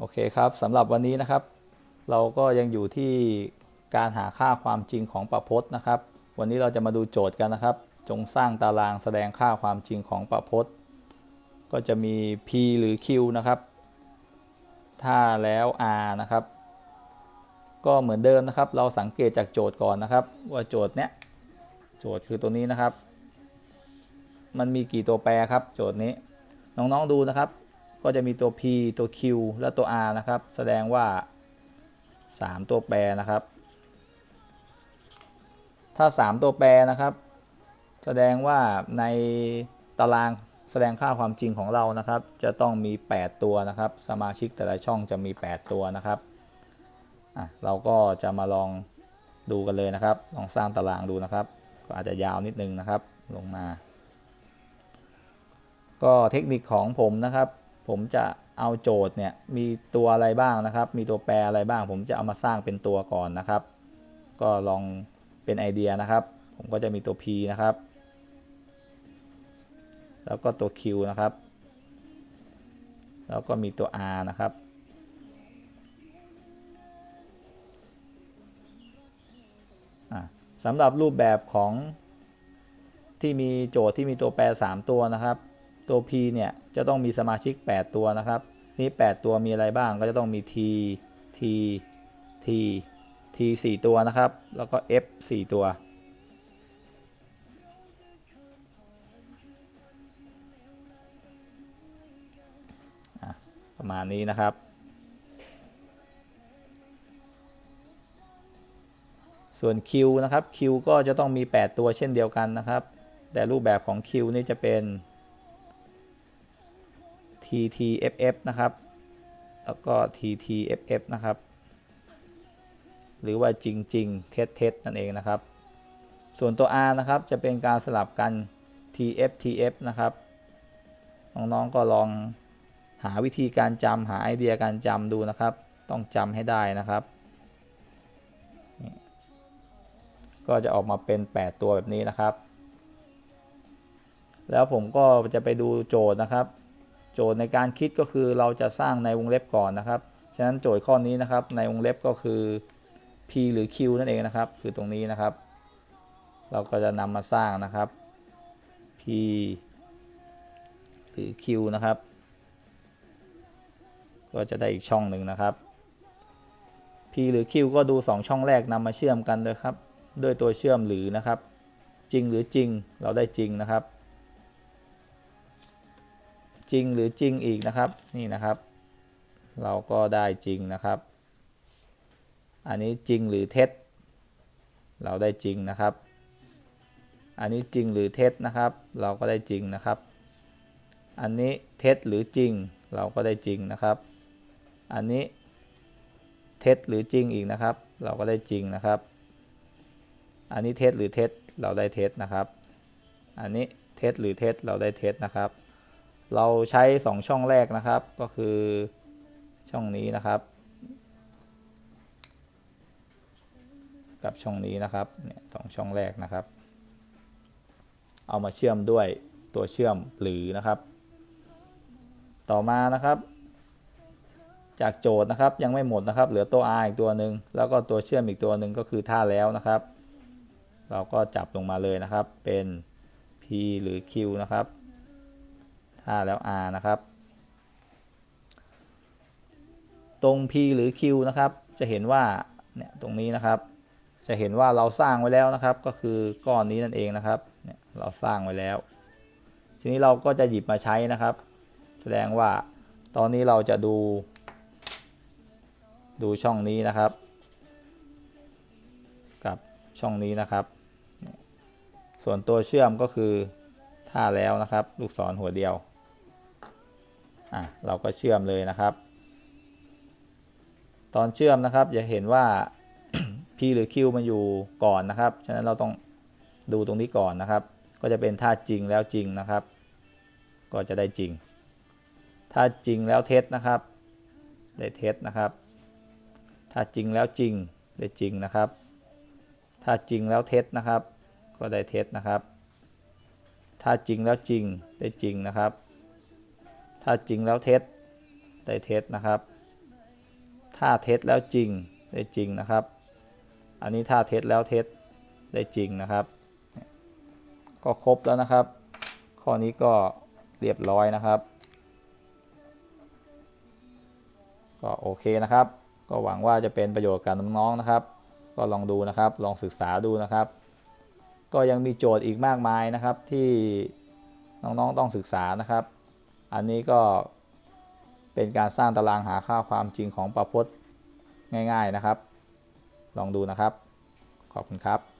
โอเคครับสำหรับวันนี้นะครับ เราก็ยังอยู่ที่การหาค่าความจริงของประพจน์นะครับ วันนี้เราจะมาดูโจทย์กันนะครับ จงสร้างตารางแสดงค่าความจริงของประพจน์ ก็จะมี p หรือ q นะครับ ถ้าแล้ว r นะครับ ก็เหมือนเดิมนะครับ เราสังเกตจากโจทย์ก่อนนะครับ ว่าโจทย์เนี้ยโจทย์คือตัวนี้นะครับ มันมีกี่ตัวแปรครับ โจทย์นี้น้องๆดูนะครับ ก็จะมีตัว p ตัว q และตัว r นะครับ แสดงว่า 3 ตัวแปรนะครับ ถ้า 3 ตัวแปรนะครับ แสดงว่าในตารางแสดงค่าความจริงของเรานะครับ จะต้องมี 8 ตัวนะครับ สมาชิกแต่ละช่องจะมี 8 ตัวนะครับอะเราก็จะมาลองดูกันเลยนะครับ ลองสร้างตารางดูนะครับ ก็อาจจะยาวนิดนึงนะครับ ลงมา ก็เทคนิคของผมนะครับ ผมจะเอาโจทย์เนี่ยมีตัวอะไรบ้างนะครับ มีตัวแปรอะไรบ้าง ผมจะเอามาสร้างเป็นตัวก่อนนะครับ ก็ลองเป็นไอเดียนะครับ ผมก็จะมีตัว P นะครับ แล้วก็ตัว Q นะครับ แล้วก็มีตัว R นะครับ สำหรับรูปแบบของที่มีโจทย์ที่มีตัวแปร 3 ตัวนะครับ ตัว P เนี่ยจะต้องมีสมาชิก 8 ตัวนะครับ นี่ 8 ตัวมีอะไรบ้างก็จะต้องมี T T T T 4ตัวนะครับ แล้วก็ F 4 ตัว ประมาณนี้นะครับ ส่วน Q นะครับ Q ก็จะต้องมี 8 ตัวเช่นเดียวกันนะครับ แต่รูปแบบของ Q นี่จะเป็น TTFF นะครับ แล้วก็ TTFF นะครับ หรือว่าจริงจริงเท็จเท็จนั่นเองนะครับ ส่วนตัว R นะครับจะเป็นการสลับกัน TF TF นะครับ น้องๆก็ลองหาวิธีการจำหาไอเดียการจำดูนะครับ ต้องจำให้ได้นะครับ ก็จะออกมาเป็น 8 ตัวแบบนี้นะครับ แล้วผมก็จะไปดูโจทย์นะครับ โจทย์ในการคิดก็คือเราจะสร้างในวงเล็บก่อนนะครับ ฉะนั้นโจทย์ข้อนี้นะครับในวงเล็บก็คือ p หรือ q นั่นเองนะครับ คือตรงนี้นะครับ เราก็จะนำมาสร้างนะครับ p หรือ q นะครับ ก็จะได้อีกช่องหนึ่งนะครับ p หรือ q ก็ดู 2 ช่องแรกนำมาเชื่อมกันเลยครับ ด้วยตัวเชื่อมหรือนะครับ จริงหรือจริงเราได้จริงนะครับ จริงหรือจริงอีกนะครับ นี่นะครับ เราก็ได้จริงนะครับ อันนี้จริงหรือเท็จ เราได้จริงนะครับ อันนี้จริงหรือเท็จนะครับ เราก็ได้จริงนะครับ อันนี้เท็จหรือจริง เราก็ได้จริงนะครับ อันนี้เท็จหรือจริงอีกนะครับ เราก็ได้จริงนะครับ อันนี้เท็จหรือเท็จเราได้เท็จนะครับ อันนี้เท็จหรือเท็จเราได้เท็จนะครับ เราใช้ 2 ช่องแรกนะครับ ก็คือช่องนี้นะครับ กับช่องนี้นะครับเนี่ยสองช่องแรกนะครับ เอามาเชื่อมด้วยตัวเชื่อมหรือนะครับ ต่อมานะครับ จากโจทย์นะครับยังไม่หมดนะครับ เหลือตัว r อีกตัวหนึ่งแล้วก็ตัวเชื่อมอีกตัวหนึ่งก็คือท่าแล้วนะครับ เราก็จับลงมาเลยนะครับเป็น p หรือ q นะครับ ท่าแล้ว r นะครับ ตรง p หรือ q นะครับ จะเห็นว่าเนี่ยตรงนี้นะครับ จะเห็นว่าเราสร้างไว้แล้วนะครับ ก็คือก้อนนี้นั่นเองนะครับเนี่ยเราสร้างไว้แล้ว ทีนี้เราก็จะหยิบมาใช้นะครับ แสดงว่าตอนนี้เราจะดู ดูช่องนี้นะครับ กับช่องนี้นะครับ ส่วนตัวเชื่อมก็คือท่าแล้วนะครับ ลูกศรหัวเดียว อะเราก็เชื่อมเลยนะครับ ตอนเชื่อมนะครับจะเห็นว่า p หรือ q มันอยู่ก่อนนะครับ ฉะนั้นเราต้องดูตรงนี้ก่อนนะครับ ก็จะเป็นท่าจริงแล้วจริงนะครับ ก็จะได้จริง ถ้าจริงแล้วเท็จนะครับ ได้เท็จนะครับ ถ้าจริงแล้วจริงได้จริงนะครับ ถ้าจริงแล้วเท็จนะครับ ก็ได้เท็จนะครับ ถ้าจริงแล้วจริงได้จริงนะครับ ถ้าจริงแล้วเท็จได้เท็จนะครับ ถ้าเท็จแล้วจริงได้จริงนะครับ อันนี้ถ้าเท็จแล้วเท็จได้จริงนะครับ ก็ครบแล้วนะครับ ข้อนี้ก็เรียบร้อยนะครับ ก็โอเคนะครับ ก็หวังว่าจะเป็นประโยชน์กับน้องๆนะครับ ก็ลองดูนะครับ ลองศึกษาดูนะครับ ก็ยังมีโจทย์อีกมากมายนะครับที่น้องๆต้องศึกษานะครับ อันนี้ก็เป็นการสร้างตารางหาค่าความจริงของประพจน์ง่าย ๆนะครับ ลองดูนะครับ ขอบคุณครับ